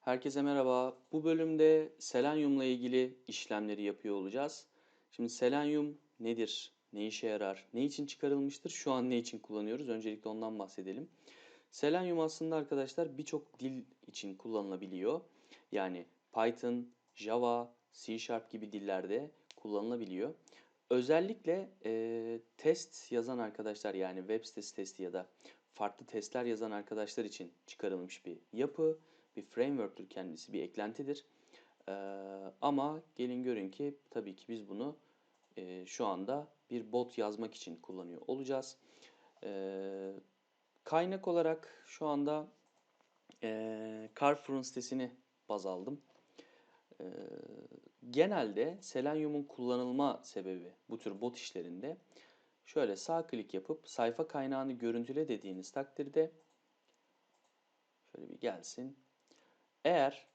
Herkese merhaba. Bu bölümde selenyumla ilgili işlemleri yapıyor olacağız. Şimdi selenyum nedir? Ne işe yarar? Ne için çıkarılmıştır? Şu an ne için kullanıyoruz? Öncelikle ondan bahsedelim. Selenyum aslında arkadaşlar birçok dil için kullanılabiliyor. Yani Python, Java, C Sharp gibi dillerde kullanılabiliyor. Özellikle e, test yazan arkadaşlar yani web sitesi testi ya da farklı testler yazan arkadaşlar için çıkarılmış bir yapı bir framework'tür kendisi, bir eklentidir. Ee, ama gelin görün ki tabii ki biz bunu e, şu anda bir bot yazmak için kullanıyor olacağız. Ee, kaynak olarak şu anda e, Carrefour'un sitesini baz aldım. Ee, genelde Selenium'un kullanılma sebebi bu tür bot işlerinde şöyle sağ klik yapıp sayfa kaynağını görüntüle dediğiniz takdirde şöyle bir gelsin. Eğer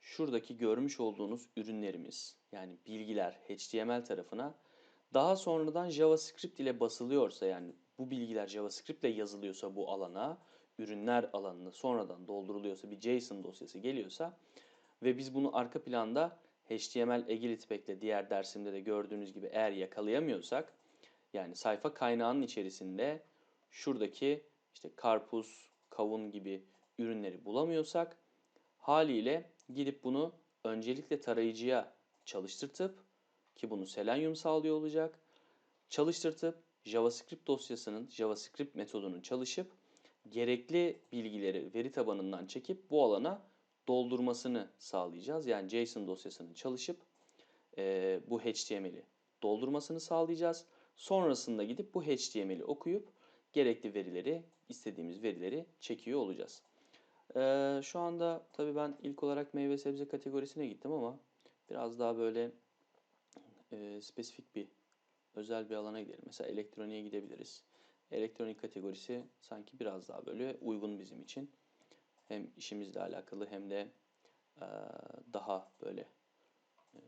şuradaki görmüş olduğunuz ürünlerimiz yani bilgiler HTML tarafına daha sonradan JavaScript ile basılıyorsa yani bu bilgiler JavaScript ile yazılıyorsa bu alana, ürünler alanına sonradan dolduruluyorsa bir JSON dosyası geliyorsa ve biz bunu arka planda HTML ile diğer dersimde de gördüğünüz gibi eğer yakalayamıyorsak yani sayfa kaynağının içerisinde şuradaki işte karpuz, kavun gibi ürünleri bulamıyorsak haliyle gidip bunu öncelikle tarayıcıya çalıştırtıp ki bunu Selenium sağlıyor olacak. Çalıştırtıp JavaScript dosyasının JavaScript metodunun çalışıp gerekli bilgileri veri tabanından çekip bu alana doldurmasını sağlayacağız. Yani JSON dosyasının çalışıp e, bu HTML'i doldurmasını sağlayacağız. Sonrasında gidip bu HTML'i okuyup gerekli verileri, istediğimiz verileri çekiyor olacağız. Ee, şu anda tabii ben ilk olarak meyve sebze kategorisine gittim ama biraz daha böyle e, spesifik bir özel bir alana gidelim. Mesela elektroniğe gidebiliriz. Elektronik kategorisi sanki biraz daha böyle uygun bizim için. Hem işimizle alakalı hem de e, daha böyle e,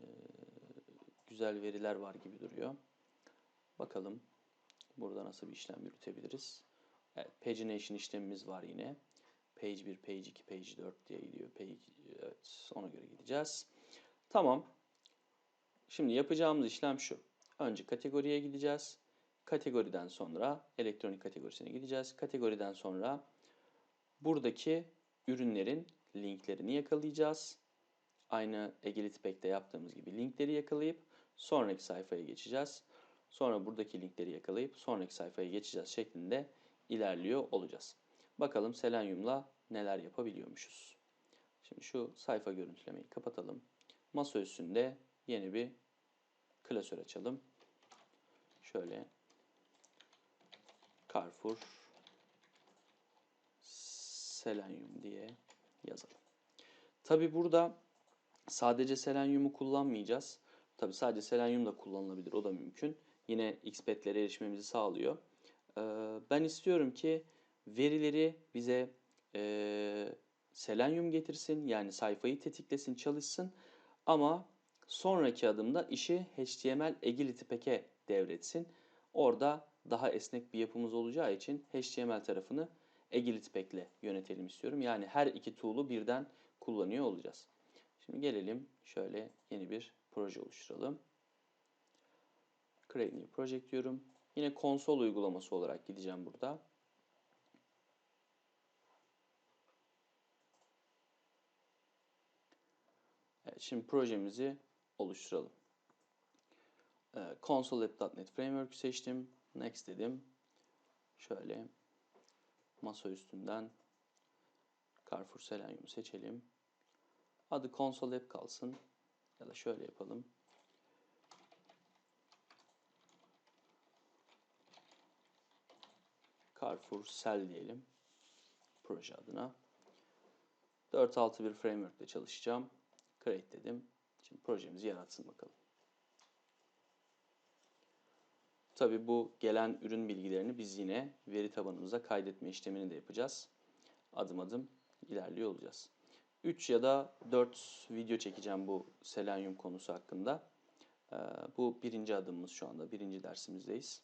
güzel veriler var gibi duruyor. Bakalım burada nasıl bir işlem yürütebiliriz. Evet, pagination işlemimiz var yine. Page 1, Page 2, Page 4 diye gidiyor. Page, evet, ona göre gideceğiz. Tamam. Şimdi yapacağımız işlem şu. Önce kategoriye gideceğiz. Kategoriden sonra elektronik kategorisine gideceğiz. Kategoriden sonra buradaki ürünlerin linklerini yakalayacağız. Aynı Egilitback'te yaptığımız gibi linkleri yakalayıp sonraki sayfaya geçeceğiz. Sonra buradaki linkleri yakalayıp sonraki sayfaya geçeceğiz şeklinde ilerliyor olacağız. Bakalım Selenium'la neler yapabiliyormuşuz. Şimdi şu sayfa görüntülemeyi kapatalım. Masa üstünde yeni bir klasör açalım. Şöyle Carrefour Selenium diye yazalım. Tabi burada sadece Selenium'u kullanmayacağız. Tabi sadece Selenium da kullanılabilir. O da mümkün. Yine XPath'lere erişmemizi sağlıyor. Ben istiyorum ki verileri bize e, Selenium getirsin. Yani sayfayı tetiklesin, çalışsın. Ama sonraki adımda işi HTML Agility devretsin. Orada daha esnek bir yapımız olacağı için HTML tarafını Agility ile yönetelim istiyorum. Yani her iki tool'u birden kullanıyor olacağız. Şimdi gelelim şöyle yeni bir proje oluşturalım. Create New Project diyorum. Yine konsol uygulaması olarak gideceğim burada. Evet, şimdi projemizi oluşturalım. Ee, Console.NET Framework seçtim. Next dedim. Şöyle masa üstünden Carrefour Selenium seçelim. Adı Console App kalsın. Ya da şöyle yapalım. Carrefour Sel diyelim. Proje adına. 4.6.1 framework ile çalışacağım. Create dedim. Şimdi projemizi yaratsın bakalım. Tabi bu gelen ürün bilgilerini biz yine veri tabanımıza kaydetme işlemini de yapacağız. Adım adım ilerliyor olacağız. 3 ya da 4 video çekeceğim bu selenyum konusu hakkında. Ee, bu birinci adımımız şu anda. Birinci dersimizdeyiz.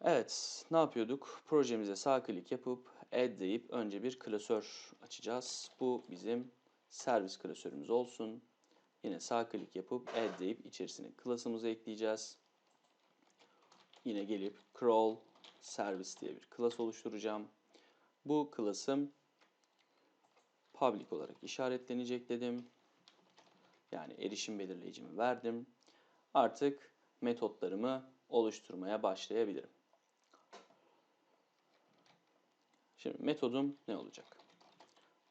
Evet, ne yapıyorduk? Projemize sağ klik yapıp add deyip önce bir klasör açacağız. Bu bizim servis klasörümüz olsun. Yine sağ klik yapıp add deyip içerisine klasımızı ekleyeceğiz. Yine gelip crawl service diye bir klas oluşturacağım. Bu klasım public olarak işaretlenecek dedim. Yani erişim belirleyicimi verdim. Artık metotlarımı oluşturmaya başlayabilirim. Şimdi metodum ne olacak?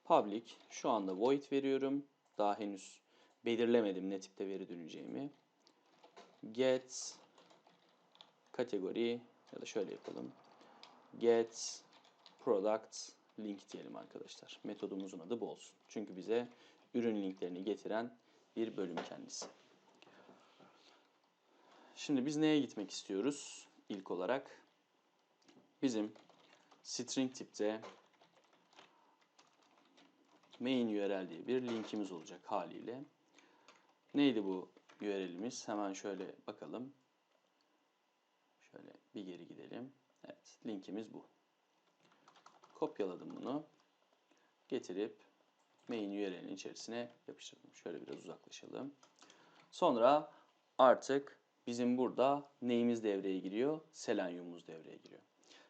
Public şu anda void veriyorum. Daha henüz belirlemedim ne tipte veri döneceğimi. Get kategori ya da şöyle yapalım. Get product link diyelim arkadaşlar. Metodumuzun adı bu olsun. Çünkü bize ürün linklerini getiren bir bölüm kendisi. Şimdi biz neye gitmek istiyoruz ilk olarak? Bizim string tipte main URL diye bir linkimiz olacak haliyle. Neydi bu URL'imiz? Hemen şöyle bakalım. Şöyle bir geri gidelim. Evet, linkimiz bu. Kopyaladım bunu. Getirip main URL'in içerisine yapıştırdım. Şöyle biraz uzaklaşalım. Sonra artık bizim burada neyimiz devreye giriyor? Selenium'umuz devreye giriyor.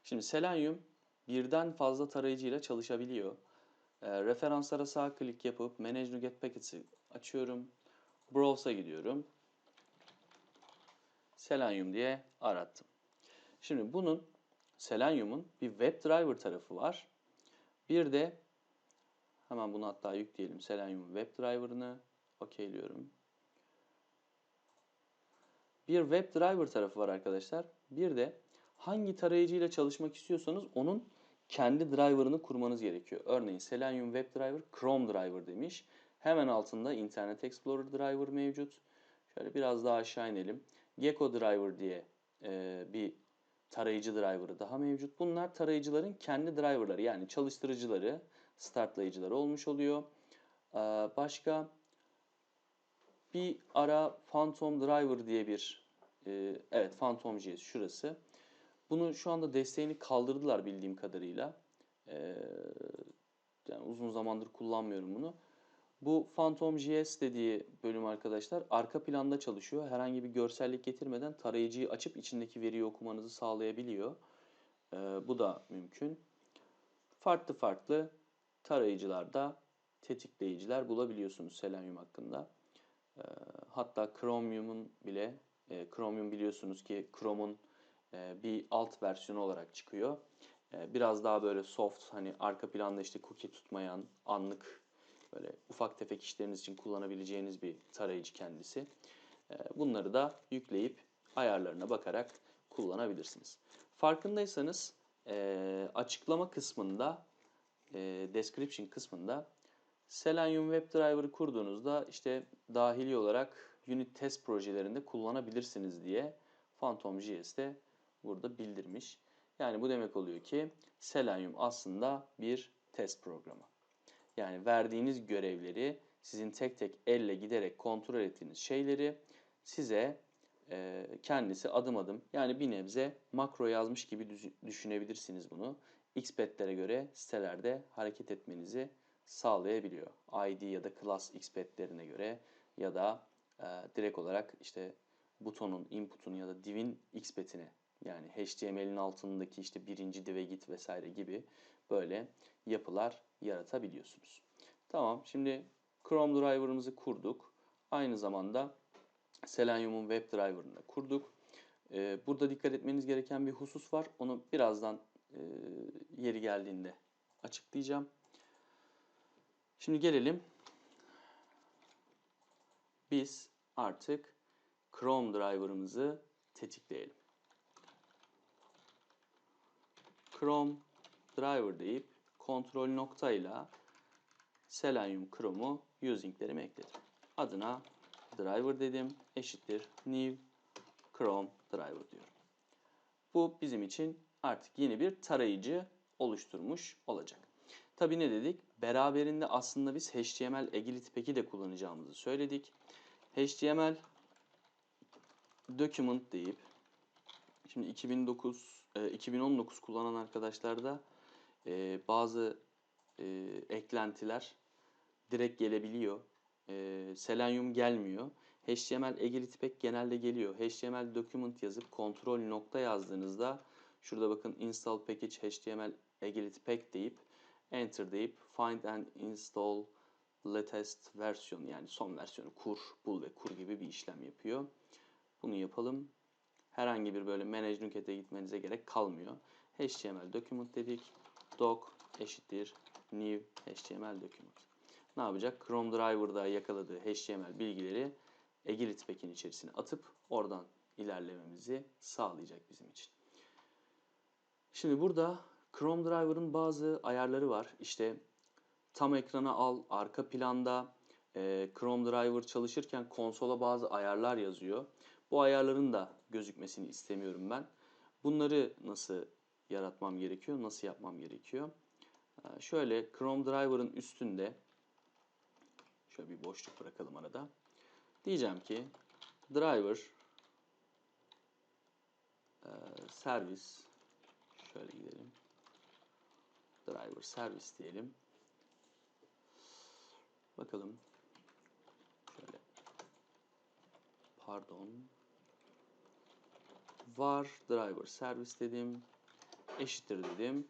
Şimdi Selenium birden fazla tarayıcıyla çalışabiliyor. E, referanslara sağ klik yapıp Manage NuGet Packets'i açıyorum. Browse'a gidiyorum. Selenium diye arattım. Şimdi bunun Selenium'un bir WebDriver tarafı var. Bir de hemen bunu hatta yükleyelim. Selenium WebDriver'ını okeyliyorum. Bir WebDriver tarafı var arkadaşlar. Bir de hangi tarayıcıyla çalışmak istiyorsanız onun kendi driver'ını kurmanız gerekiyor. Örneğin Selenium WebDriver Chrome Driver demiş. Hemen altında Internet Explorer Driver mevcut. Şöyle biraz daha aşağı inelim. Gecko Driver diye e, bir tarayıcı driver'ı daha mevcut. Bunlar tarayıcıların kendi driver'ları yani çalıştırıcıları, startlayıcıları olmuş oluyor. Ee, başka bir ara Phantom Driver diye bir e, evet Phantom JS şurası. Bunu şu anda desteğini kaldırdılar bildiğim kadarıyla. Ee, yani uzun zamandır kullanmıyorum bunu. Bu Phantom JS dediği bölüm arkadaşlar arka planda çalışıyor. Herhangi bir görsellik getirmeden tarayıcıyı açıp içindeki veriyi okumanızı sağlayabiliyor. Ee, bu da mümkün. Farklı farklı tarayıcılarda tetikleyiciler bulabiliyorsunuz Selenium hakkında. Ee, hatta Chromium'un bile, e, Chromium biliyorsunuz ki Chrome'un bir alt versiyonu olarak çıkıyor. E, biraz daha böyle soft, hani arka planda işte cookie tutmayan, anlık böyle ufak tefek işleriniz için kullanabileceğiniz bir tarayıcı kendisi. Ee, bunları da yükleyip ayarlarına bakarak kullanabilirsiniz. Farkındaysanız açıklama kısmında, description kısmında Selenium WebDriver'ı kurduğunuzda işte dahili olarak unit test projelerinde kullanabilirsiniz diye Phantom JS'de burada bildirmiş. Yani bu demek oluyor ki Selenium aslında bir test programı. Yani verdiğiniz görevleri, sizin tek tek elle giderek kontrol ettiğiniz şeyleri size e, kendisi adım adım yani bir nebze makro yazmış gibi düşünebilirsiniz bunu. Xpet'lere göre sitelerde hareket etmenizi sağlayabiliyor. ID ya da class Xpet'lerine göre ya da e, direkt olarak işte butonun, input'un ya da div'in Xpet'ine yani HTML'in altındaki işte birinci div'e git vesaire gibi böyle yapılar yaratabiliyorsunuz. Tamam şimdi Chrome driver'ımızı kurduk. Aynı zamanda Selenium'un web driver'ını kurduk. Ee, burada dikkat etmeniz gereken bir husus var. Onu birazdan e, yeri geldiğinde açıklayacağım. Şimdi gelelim. Biz artık Chrome driver'ımızı tetikleyelim. Chrome driver deyip kontrol noktayla Selenium Chrome'u using'lerime ekledim. Adına driver dedim. Eşittir new Chrome driver diyorum. Bu bizim için artık yeni bir tarayıcı oluşturmuş olacak. Tabi ne dedik? Beraberinde aslında biz HTML Agility Pack'i de kullanacağımızı söyledik. HTML document deyip şimdi 2009 e, 2019 kullanan arkadaşlarda e, bazı e, eklentiler direkt gelebiliyor. E, Selenium gelmiyor. HTML Egelitpek genelde geliyor. HTML document yazıp kontrol nokta yazdığınızda şurada bakın install package HTML Egelitpek deyip enter deyip find and install latest versiyon yani son versiyonu kur, bul ve kur gibi bir işlem yapıyor. Bunu yapalım. Herhangi bir böyle manage nuket'e gitmenize gerek kalmıyor. HTML document dedik. Doc eşittir new HTML document. Ne yapacak? Chrome Driver'da yakaladığı HTML bilgileri Egilit Pack'in içerisine atıp oradan ilerlememizi sağlayacak bizim için. Şimdi burada Chrome Driver'ın bazı ayarları var. İşte tam ekrana al, arka planda e, Chrome Driver çalışırken konsola bazı ayarlar yazıyor. Bu ayarların da gözükmesini istemiyorum ben. Bunları nasıl yaratmam gerekiyor, nasıl yapmam gerekiyor? E, şöyle Chrome Driver'ın üstünde şöyle bir boşluk bırakalım arada. Diyeceğim ki driver e, servis şöyle gidelim. Driver servis diyelim. Bakalım. Şöyle. Pardon. Var driver servis dedim. Eşittir dedim.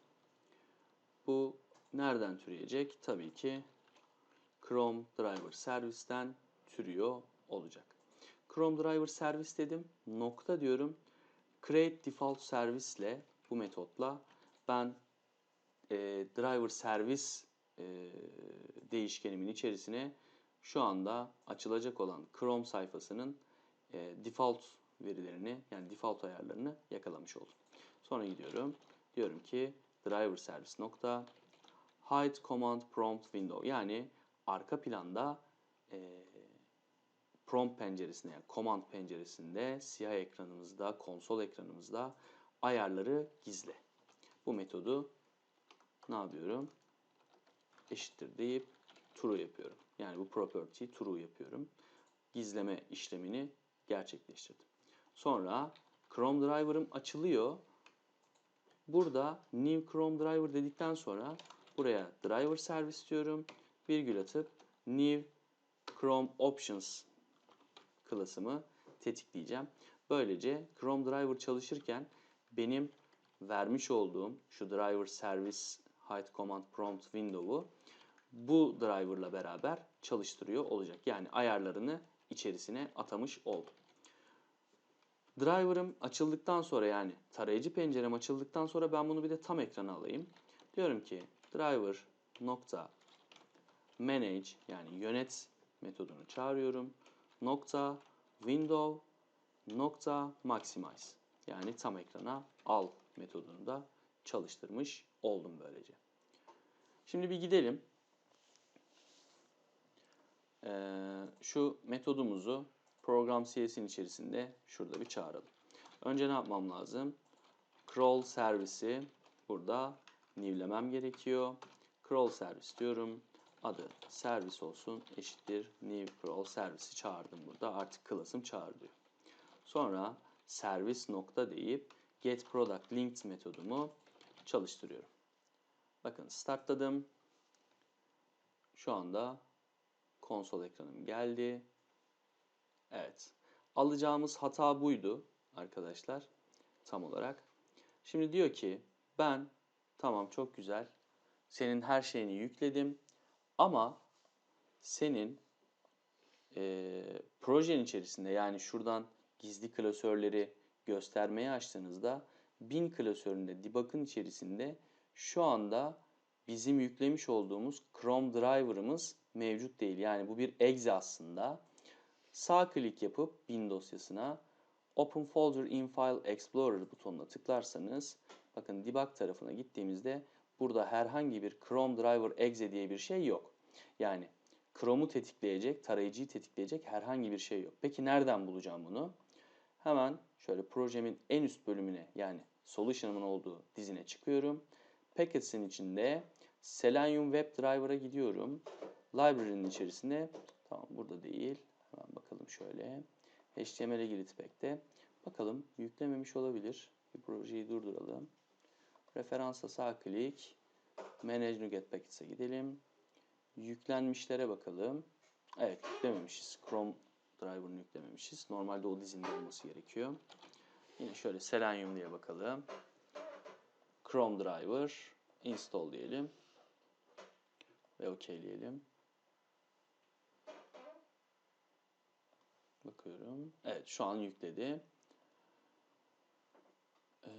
Bu nereden türeyecek? Tabii ki Chrome driver servisten türüyor olacak. Chrome driver servis dedim. Nokta diyorum. Create default service ile bu metotla ben e, driver servis e, değişkenimin içerisine şu anda açılacak olan Chrome sayfasının e, default verilerini yani default ayarlarını yakalamış oldum. Sonra gidiyorum. Diyorum ki driver service nokta hide command prompt window yani arka planda e, prompt penceresinde yani command penceresinde siyah ekranımızda konsol ekranımızda ayarları gizle. Bu metodu ne yapıyorum? Eşittir deyip true yapıyorum. Yani bu property true yapıyorum. Gizleme işlemini gerçekleştirdim. Sonra Chrome Driver'ım açılıyor. Burada New Chrome Driver dedikten sonra buraya Driver Service diyorum. Virgül atıp New Chrome Options klasımı tetikleyeceğim. Böylece Chrome Driver çalışırken benim vermiş olduğum şu Driver Service Hide Command Prompt Window'u bu driver'la beraber çalıştırıyor olacak. Yani ayarlarını içerisine atamış oldum. Driver'ım açıldıktan sonra yani tarayıcı pencerem açıldıktan sonra ben bunu bir de tam ekrana alayım. Diyorum ki driver nokta manage yani yönet metodunu çağırıyorum. Nokta window nokta maximize yani tam ekrana al metodunu da çalıştırmış oldum böylece. Şimdi bir gidelim. Ee, şu metodumuzu program CS'in içerisinde şurada bir çağıralım. Önce ne yapmam lazım? Crawl servisi burada newlemem gerekiyor. Crawl servis diyorum. Adı servis olsun eşittir new crawl servisi çağırdım burada. Artık class'ım çağırıyor. Sonra servis nokta deyip get product linked metodumu çalıştırıyorum. Bakın startladım. Şu anda konsol ekranım geldi. Evet. Alacağımız hata buydu arkadaşlar. Tam olarak. Şimdi diyor ki ben tamam çok güzel. Senin her şeyini yükledim. Ama senin e, projenin içerisinde yani şuradan gizli klasörleri göstermeye açtığınızda bin klasöründe debug'ın içerisinde şu anda bizim yüklemiş olduğumuz Chrome driver'ımız mevcut değil. Yani bu bir exe aslında. Sağ klik yapıp bin dosyasına Open Folder in File Explorer butonuna tıklarsanız bakın debug tarafına gittiğimizde burada herhangi bir Chrome driver exe diye bir şey yok. Yani Chrome'u tetikleyecek, tarayıcıyı tetikleyecek herhangi bir şey yok. Peki nereden bulacağım bunu? Hemen şöyle projemin en üst bölümüne yani solution'ımın olduğu dizine çıkıyorum. Packets'in içinde Selenium Web Driver'a gidiyorum. Library'nin içerisinde tamam burada değil. Hemen bakalım şöyle. HTML'e girit pack'te. Bakalım yüklememiş olabilir. Bir projeyi durduralım. Referansa sağ klik. Manage Nuget Packets'e gidelim. Yüklenmişlere bakalım. Evet yüklememişiz. Chrome driver'ını yüklememişiz. Normalde o dizinde olması gerekiyor. Yine şöyle Selenium diye bakalım. Chrome driver install diyelim. Ve okeyleyelim. Bakıyorum. Evet şu an yükledi. Ee,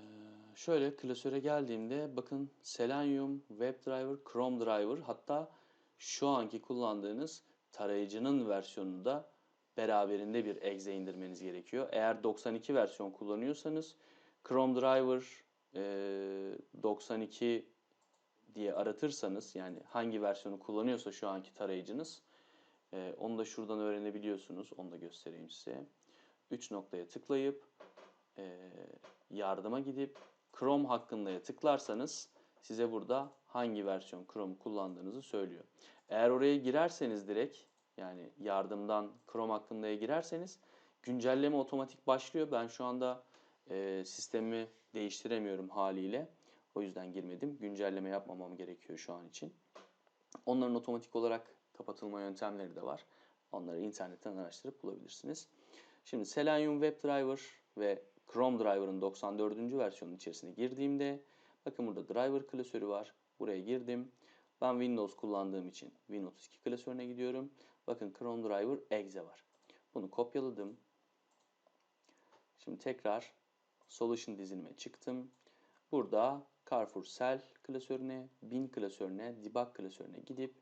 şöyle klasöre geldiğimde bakın Selenium, WebDriver, Chrome Driver hatta şu anki kullandığınız tarayıcının versiyonunu da beraberinde bir exe indirmeniz gerekiyor. Eğer 92 versiyon kullanıyorsanız Chrome Driver e, 92 diye aratırsanız yani hangi versiyonu kullanıyorsa şu anki tarayıcınız e, onu da şuradan öğrenebiliyorsunuz. Onu da göstereyim size. 3 noktaya tıklayıp e, yardıma gidip Chrome hakkında'ya tıklarsanız size burada hangi versiyon Chrome kullandığınızı söylüyor. Eğer oraya girerseniz direkt yani yardımdan Chrome hakkında'ya girerseniz güncelleme otomatik başlıyor. Ben şu anda e, sistemi değiştiremiyorum haliyle. O yüzden girmedim. Güncelleme yapmamam gerekiyor şu an için. Onların otomatik olarak kapatılma yöntemleri de var. Onları internetten araştırıp bulabilirsiniz. Şimdi Selenium WebDriver ve Chrome Driver'ın 94. versiyonun içerisine girdiğimde bakın burada driver klasörü var. Buraya girdim. Ben Windows kullandığım için Win32 klasörüne gidiyorum. Bakın Chrome Driver exe var. Bunu kopyaladım. Şimdi tekrar Solution dizilime çıktım. Burada Carrefour Cell klasörüne, Bin klasörüne, Debug klasörüne gidip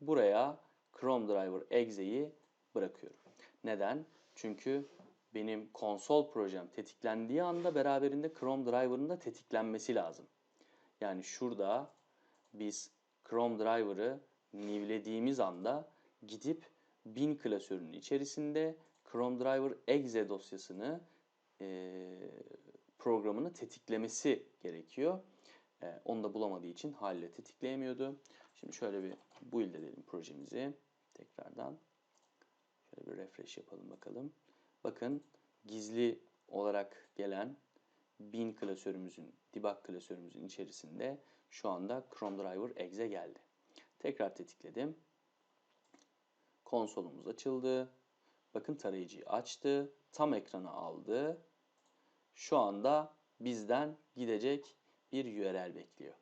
buraya Chrome Driver exe'yi bırakıyorum. Neden? Çünkü benim konsol projem tetiklendiği anda beraberinde Chrome Driver'ın da tetiklenmesi lazım. Yani şurada biz Chrome Driver'ı nivlediğimiz anda gidip bin klasörünün içerisinde Chrome Driver exe dosyasını e, programını tetiklemesi gerekiyor. E, onu da bulamadığı için haliyle tetikleyemiyordu. Şimdi şöyle bir build edelim projemizi tekrardan. Şöyle bir refresh yapalım bakalım. Bakın gizli olarak gelen bin klasörümüzün, debug klasörümüzün içerisinde şu anda Chrome Driver exe geldi. Tekrar tetikledim. Konsolumuz açıldı. Bakın tarayıcıyı açtı. Tam ekranı aldı. Şu anda bizden gidecek bir URL bekliyor.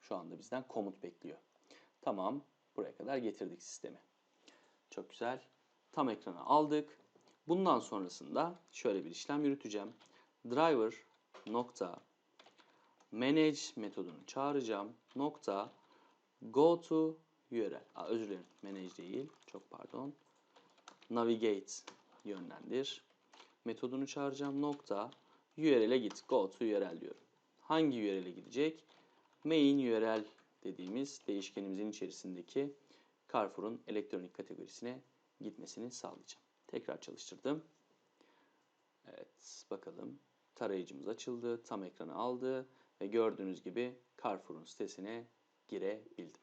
Şu anda bizden komut bekliyor. Tamam. Buraya kadar getirdik sistemi. Çok güzel. Tam ekranı aldık. Bundan sonrasında şöyle bir işlem yürüteceğim. Driver nokta manage metodunu çağıracağım. Nokta go to URL. Aa, özür dilerim. Manage değil. Çok pardon. Navigate yönlendir. Metodunu çağıracağım. Nokta URL'e git. Go to URL diyorum. Hangi URL'e gidecek? Main URL dediğimiz değişkenimizin içerisindeki Carrefour'un elektronik kategorisine gitmesini sağlayacağım. Tekrar çalıştırdım. Evet bakalım. Tarayıcımız açıldı. Tam ekranı aldı. Ve gördüğünüz gibi Carrefour'un sitesine girebildim.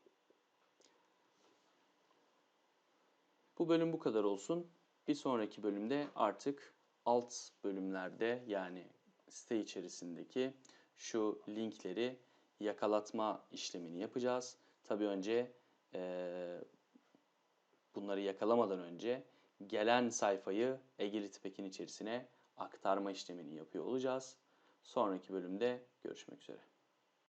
Bu bölüm bu kadar olsun. Bir sonraki bölümde artık alt bölümlerde yani site içerisindeki şu linkleri yakalatma işlemini yapacağız. Tabii önce e, bunları yakalamadan önce gelen sayfayı Pack'in içerisine aktarma işlemini yapıyor olacağız. Sonraki bölümde görüşmek üzere.